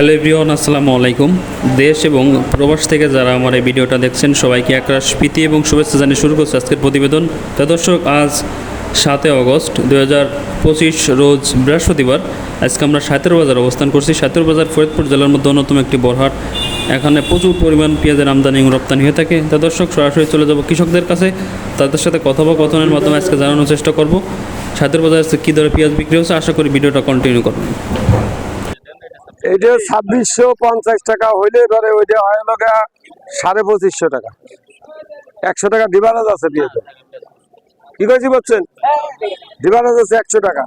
Hello everyone, আসসালামু আলাইকুম। দেশ এবং প্রবাস থেকে যারা আমার এই ভিডিওটা দেখছেন, সবাইকে একরাশ প্রীতি এবং শুভেচ্ছা জানিয়ে শুরু করছে আজকের প্রতিবেদন। তা দর্শক, আজ সাতই অগস্ট দু পঁচিশ রোজ বৃহস্পতিবার। আজকে আমরা সাতের বাজার অবস্থান করছি। সাতের বাজার ফরিদপুর জেলার মধ্যে অন্যতম একটি বরহাট এখানে প্রচুর পরিমাণ পেঁয়াজের আমদানি এবং রপ্তানি হয়ে থাকে। তা দর্শক, সরাসরি চলে যাব কৃষকদের কাছে। তাদের সাথে কথোপকথনের মাধ্যমে আজকে জানানোর চেষ্টা করব। সাতের বাজার কী দরে পেঁয়াজ বিক্রি হচ্ছে? আশা করি ভিডিওটা কন্টিনিউ করবেন। এইটা ছাব্বিশশো পঞ্চাশ টাকা হইলে এবারে ওইটা হয় লগা সাড়ে পঁচিশশো টাকা। একশো টাকা ডিভারেজ আছে বিয়েতে। কি করেছি বলছেন? ডিভারেজ আছে একশো টাকা।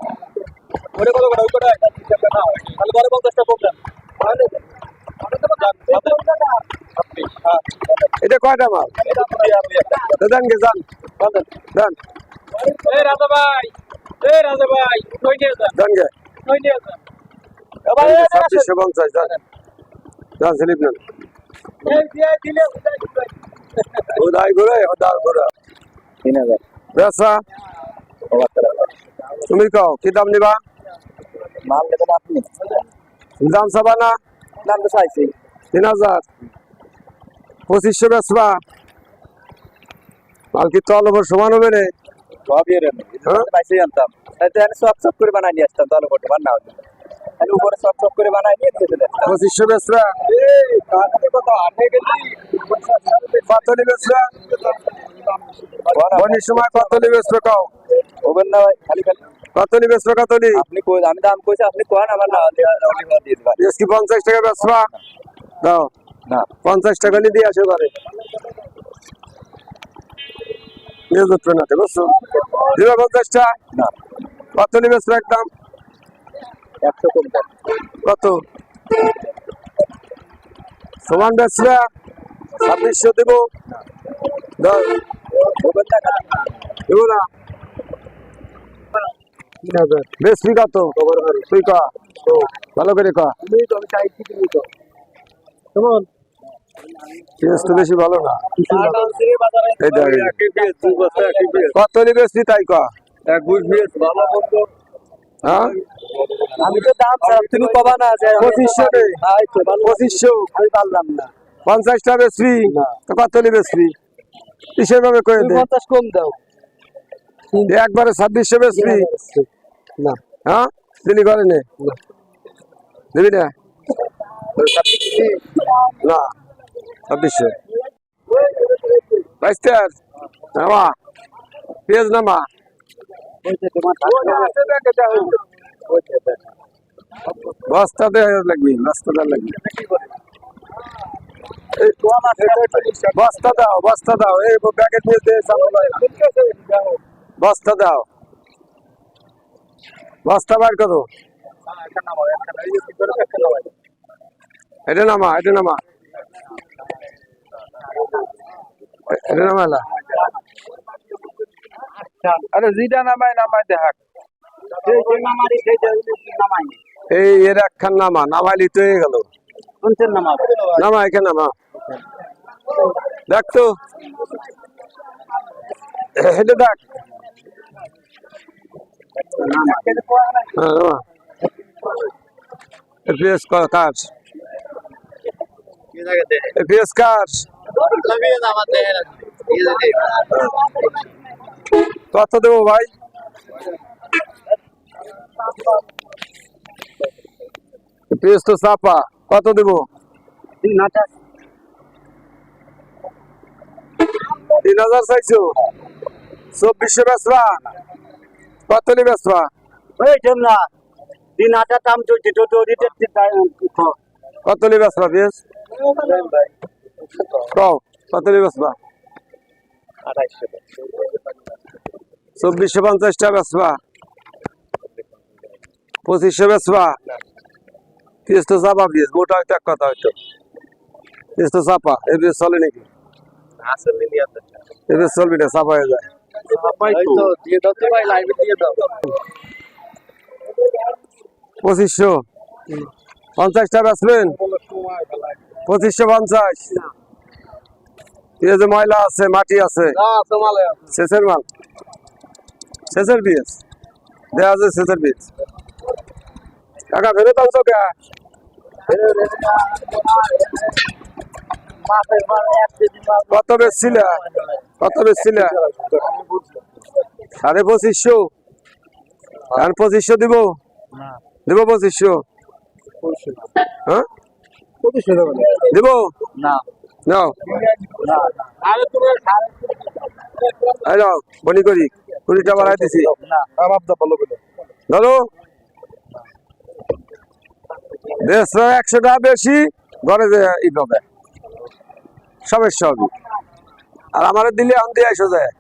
এটা কয়টা মাল? দেন গে যান। দেন। দেন গে। ছাব্বিশশো পঞ্চাশ যান যান স্লিপ নেন। উদয় করে উদয় করে। বেসা তুমি কও কি দাম নিবা? মাল দেবেন আপনি। দাম চাবা না? দাম তো চাইছি। তিন হাজার। পঁচিশশো বেচবা? মাল কি তল ওপর সমান হবে রে? সবই এর হ্যাঁ? জানতাম। তাই তো সব সব করে বানাই নিয়ে আসতাম বটে বান্না হতো আমি উপরে সব সব করে বানাই নিয়ে দিয়ে দিলে পঁচিশশো বেচবা কত? বনির সময় কত ওবেন না ভাই, খালি খালি। কত নি বেচবে কত নি আপনি কই আমি দাম কইছি আপনি কোন আমার না দিয়ে দিবা বেশ কি পঞ্চাশ টাকা বেচবা দাও। না। পঞ্চাশ টাকা নিয়ে দিয়ে আসো ঘরে। নিয়ে যাচ্ছে না বুঝছ? দিবা পঞ্চাশটা? না। কত নি বেচবে একদম। একশো দাম কত? সমান বেচবা ছাব্বিশশো দেবো। না। খালি দেবো কত? তুই ক। ভালো করে ক। তো আমি চাইছি তুমি তো কেমন? পেঁয়াজ তো বেশি ভালো না। এই দেখ, এই দেখ। কত নি তাই ক? এক বুঝ ভালো হ্যাঁ? আমি তো দাম তুমি কবা না যে পঁচিশশো পঁচিশশো আমি পারলাম না। পঞ্চাশটা বেশি তো কত বেশি কিসের ভাবে করে তুমি দে। পঞ্চাশ কম দাও। একবারে ছাব্বিশশো বেশি না। হ্যাঁ? দিলি করে নে। দিবি না? না। ছাব্বিশশো। বাইস্টার নামা। পেঁয়াজ নামা। বস্তাতে লাগবি লাগবি। নামা নামালা। আরে যেটা নামাই নামাই দেখাক। এই এর একখান নামা নামাইলি তো হয়ে গেল। নামা এখানে নামা? দেখ তো। এটা দেখ। এপিএস কাজ এপিএস কাজ দেবো ভাই? তো চাপা কত দেবো? তিন হাজার। চাইছো? চব্বিশশো বেচবা? কত নি বেচবা দিন আটা দাম চলছে টোটো দিতে কত নি বেচবা পিএস কও কত নি বেচবা চব্বিশশো পঞ্চাশটা বেচবা? পঁচিশশো বেচবা পিএস তো চাপা পিএস মোটা একটা কথা হয়তো। পিএস তো চাপা পিএস চলে নাকি? পিএস চলবি না, চাপা হয়ে যায়। পঁচিশশো। পঞ্চাশটা বেচবেন? পঁচিশশো পঞ্চাশ। পেঁয়াজে ময়লা আছে, মাটি আছে। শেষের মাল। শেষের পেঁয়াজ দেওয়া আছে শেষের পেঁয়াজ টাকা ফেরত আনছো কে কত বেচছিলে? কত বেচছিলে? সাড়ে পঁচিশশো। এখন পঁচিশশো দিব? দিব পঁচিশশো? হ্যাঁ? দিব না। নাও। আরে বনি করি। কুড়িটা বাড়াই দিছি। না। আমার তো ভালো করে। ধরো। দেড়শো, একশো টাকা বেশি, ঘরে ই পাবে সমস্যা হবে আর আমার দিলে আমি দিয়ে যায়।